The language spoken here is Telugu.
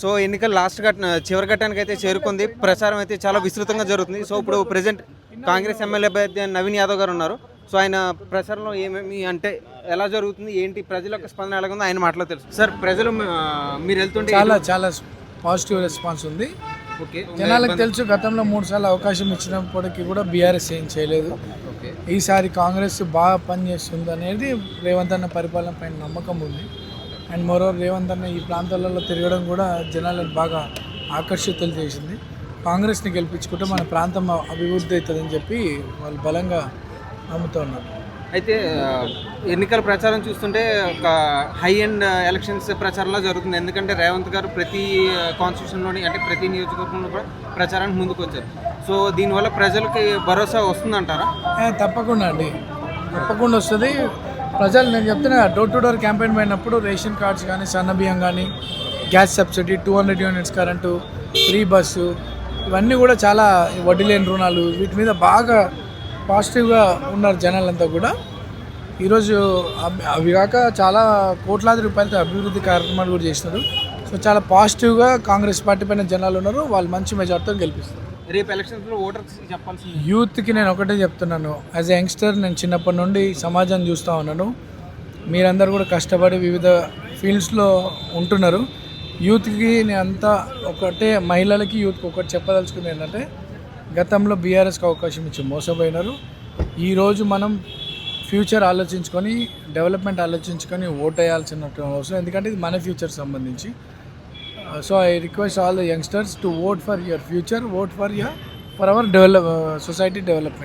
సో ఎన్నికలు లాస్ట్ ఘట చివరి ఘట్టానికి అయితే చేరుకుంది. ప్రచారం అయితే చాలా విస్తృతంగా జరుగుతుంది. సో ఇప్పుడు ప్రెసెంట్ కాంగ్రెస్ ఎమ్మెల్యే అభ్యర్థి నవీన్ యాదవ్ గారు ఉన్నారు. సో ఆయన ప్రచారంలో ఏమేమి అంటే ఎలా జరుగుతుంది? ఏంటి? ప్రజల యొక్క స్పందన ఎలా ఉందో ఆయన మాటలో తెలుసు. సార్ ప్రజలు మీరు వెళ్తుంటే చాలా చాలా పాజిటివ్ రెస్పాన్స్ ఉంది. ఓకే. జనాలకు తెలుసు గతంలో మూడు సార్లు అవకాశం ఇచ్చినప్పటికీ కూడా బీఆర్ఎస్ ఏం చేయలేదు. ఈసారి కాంగ్రెస్ బాగా పనిచేస్తుంది అనేది రేవంత్ అన్న పరిపాలన పైన నమ్మకం ఉంది. అండ్ మరోవర్ రేవంత్ అన్న ఈ ప్రాంతాలలో తిరగడం కూడా జనాలను బాగా ఆకర్షితులు చేసింది. కాంగ్రెస్ని గెలిపించుకుంటే మన ప్రాంతం అభివృద్ధి అవుతుందని చెప్పి వాళ్ళు బలంగా నమ్ముతూ ఉన్నారు. అయితే ఎన్నికల ప్రచారం చూస్తుంటే ఒక హై అండ్ ఎలక్షన్స్ ప్రచారంలో జరుగుతుంది. ఎందుకంటే రేవంత్ గారు ప్రతి కాన్స్టిట్యూషన్లోని అంటే ప్రతి నియోజకవర్గంలో కూడా ప్రచారానికి ముందుకు వచ్చారు సో దీనివల్ల ప్రజలకి భరోసా వస్తుందంటారా? తప్పకుండా అండి. తప్పకుండా వస్తుంది. ప్రజలు నేను చెప్తున్నా డోర్ టు డోర్ క్యాంపెయిన్ పోయినప్పుడు రేషన్ కార్డ్స్ కానీ సన్నబియ్యం కానీ gas subsidy two hundred units current free bus ఇవన్నీ కూడా చాలా వడ్డీ లేని రుణాలు వీటి మీద బాగా పాజిటివ్గా ఉన్నారు జనాలంతా కూడా. ఈరోజు అవి- అవి కాక చాలా కోట్లాది రూపాయలతో అభివృద్ధి కార్యక్రమాలు కూడా చేసినారు. సో చాలా పాజిటివ్గా కాంగ్రెస్ పార్టీ పైన జనాలు ఉన్నారు వాళ్ళు మంచి మెజార్టీతో గెలిపిస్తారు రేపు ఎలక్షన్స్లో ఓటర్స్ చెప్పాల్సింది. యూత్కి నేను ఒకటే చెప్తున్నాను. యాజ్ ఎ యంగ్స్టర్ నేను చిన్నప్పటి నుండి సమాజాన్ని చూస్తూ ఉన్నాను. మీరందరూ కూడా కష్టపడి వివిధ ఫీల్డ్స్లో ఉంటున్నారు. యూత్కి నేను అంతా ఒకటే మహిళలకి యూత్కి ఒకటి చెప్పదలుచుకుంది ఏంటంటే గతంలో బీఆర్ఎస్కి అవకాశం ఇచ్చి మోసపోయినారు. ఈరోజు మనం ఫ్యూచర్ ఆలోచించుకొని డెవలప్మెంట్ ఆలోచించుకొని ఓట్ వేయాల్సిన అవసరం. ఎందుకంటే ఇది మన ఫ్యూచర్ సంబంధించి. Uh, so I request all the youngsters to vote for your future, vote for your for our develop, uh, society development.